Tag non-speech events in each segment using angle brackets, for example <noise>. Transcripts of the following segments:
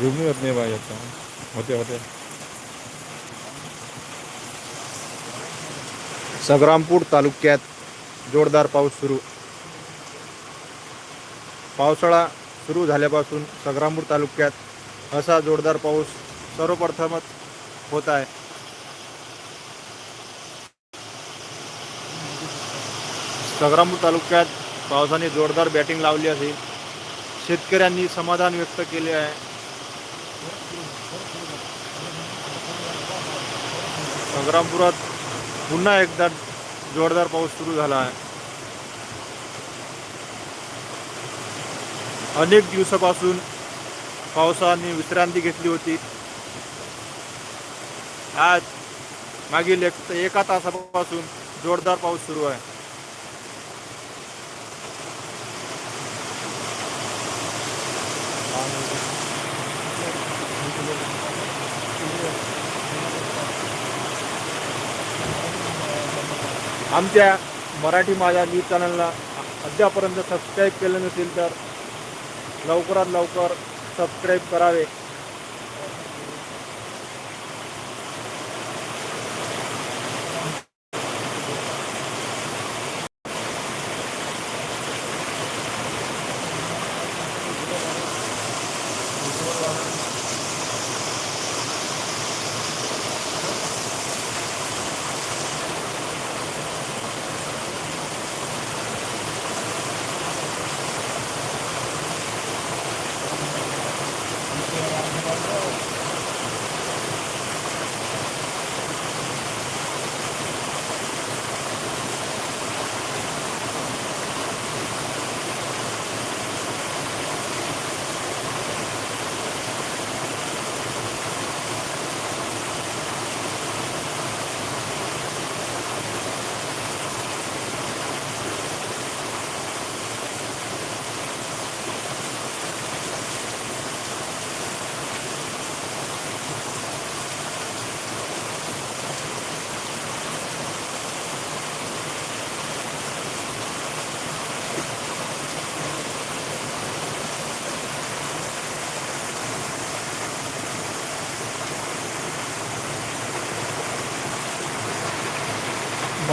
झुमी होत नाही बाई आता होते होते संग्रामपूर तालुक्यात जोरदार पाऊस सुरू. पावसाळा सुरू झाल्यापासून संग्रामपूर तालुक्यात असा जोरदार पाऊस सर्वप्रथमच होत आहे. संग्रामपूर तालुक्यात पावसाने जोरदार बॅटिंग लावली असेल शेतकऱ्यांनी समाधान व्यक्त केले आहे. संग्रामपुरात पुन्हा एकदा जोरदार पाऊस सुरू झाला आहे. अनेक दिवसापासून पावसाने विश्रांती घेतली होती. आज मागील एक एका तासापासून जोरदार पाऊस सुरू आहे. आमच्या मराठी माझ्या न्यूज चॅनलला अद्यापर्यंत सबस्क्राईब केलं नसेल तर लवकरात लवकर सबस्क्राईब करावे.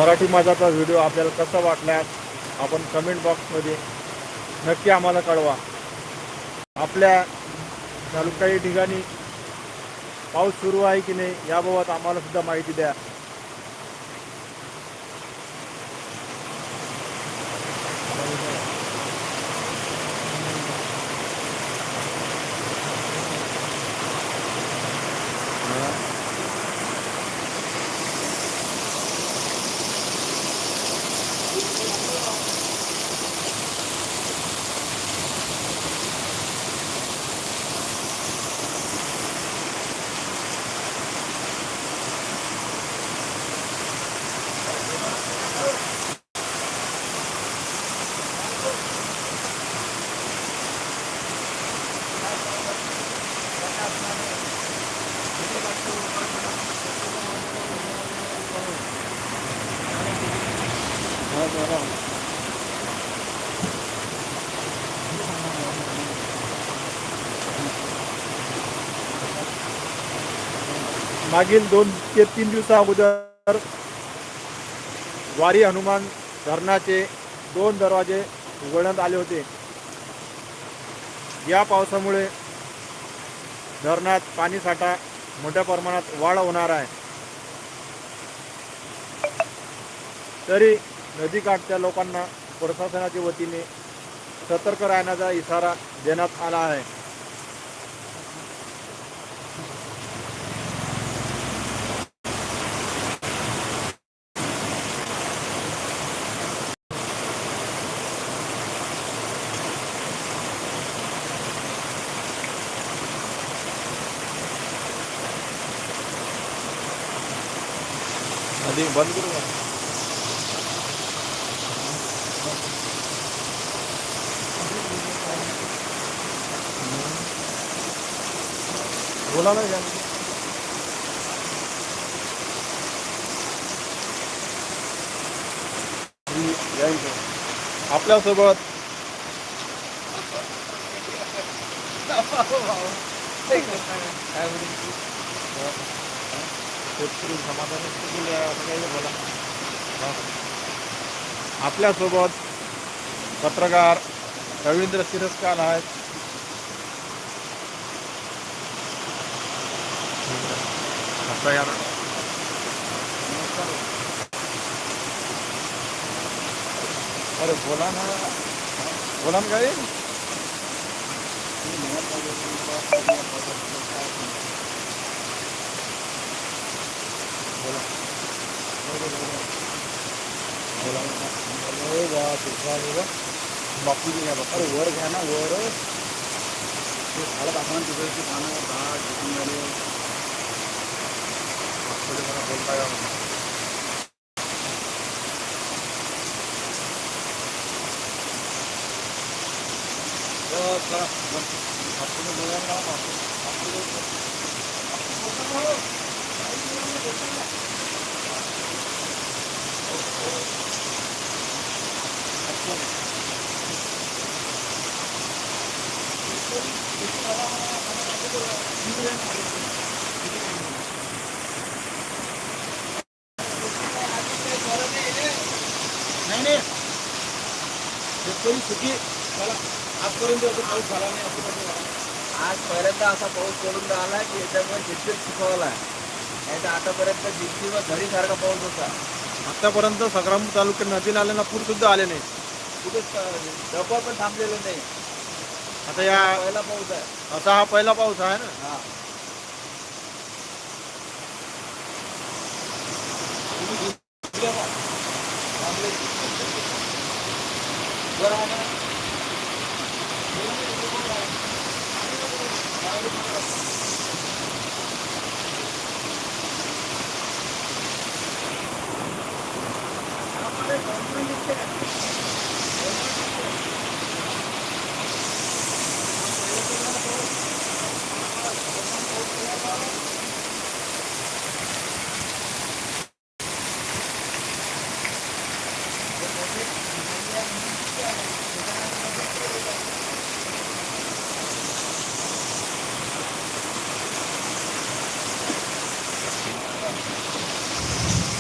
मराठी माझाचा व्हिडिओ आपल्याला कसा वाटला आपण कमेंट बॉक्समध्ये नक्की आम्हाला कळवा. आपल्या तालुक्याच्या ठिकाणी पाऊस सुरू आहे की नाही याबाबत आम्हाला सुद्धा माहिती द्या. मागील दोन ते तीन दिवसा अगोदर वारी हनुमान धरणाचे दोन दरवाजे उघडण्यात आले होते. या पावसामुळे धरणात पाणीसाठा मोठ्या प्रमाणात वाढ होणार आहे. तरी नदीकाठच्या लोकांना प्रशासनाच्या वतीने सतर्क राहण्याचा इशारा देण्यात आला आहे. नदी बंद करू बोला ना या आपल्यासोबत <laughs> शेतकरी समाधानी केले असं काही बोला. आपल्यासोबत पत्रकार रवींद्र सिरस्कार आहेत. अरे बोला ना. बोला ना काही बापू घ्या बापू अरे वर घ्या ना वर ते झाडं दाखवा ना तिकडे पानं झाड दिसून झाले थोडे मला बोलता यावं. नाही नाही शेतकरी सुखी मला आजपर्यंत असं पाऊस झाला नाही असं कसं झालं? आजपर्यंत असा पाऊस पडून राहिला की याच्यामुळे शेतकरी सुखावला आतापर्यंत जितकी व घडीसारखा पाऊस होता. आतापर्यंत संग्राम तालुक्यात नदीला नाल्यांना पूर सुद्धा आले नाही. कुठेच डबा पण थांबलेलं नाही. आता या पहिला पाऊस आहे. आता हा पहिला पाऊस आहे ना? हा. बरोबर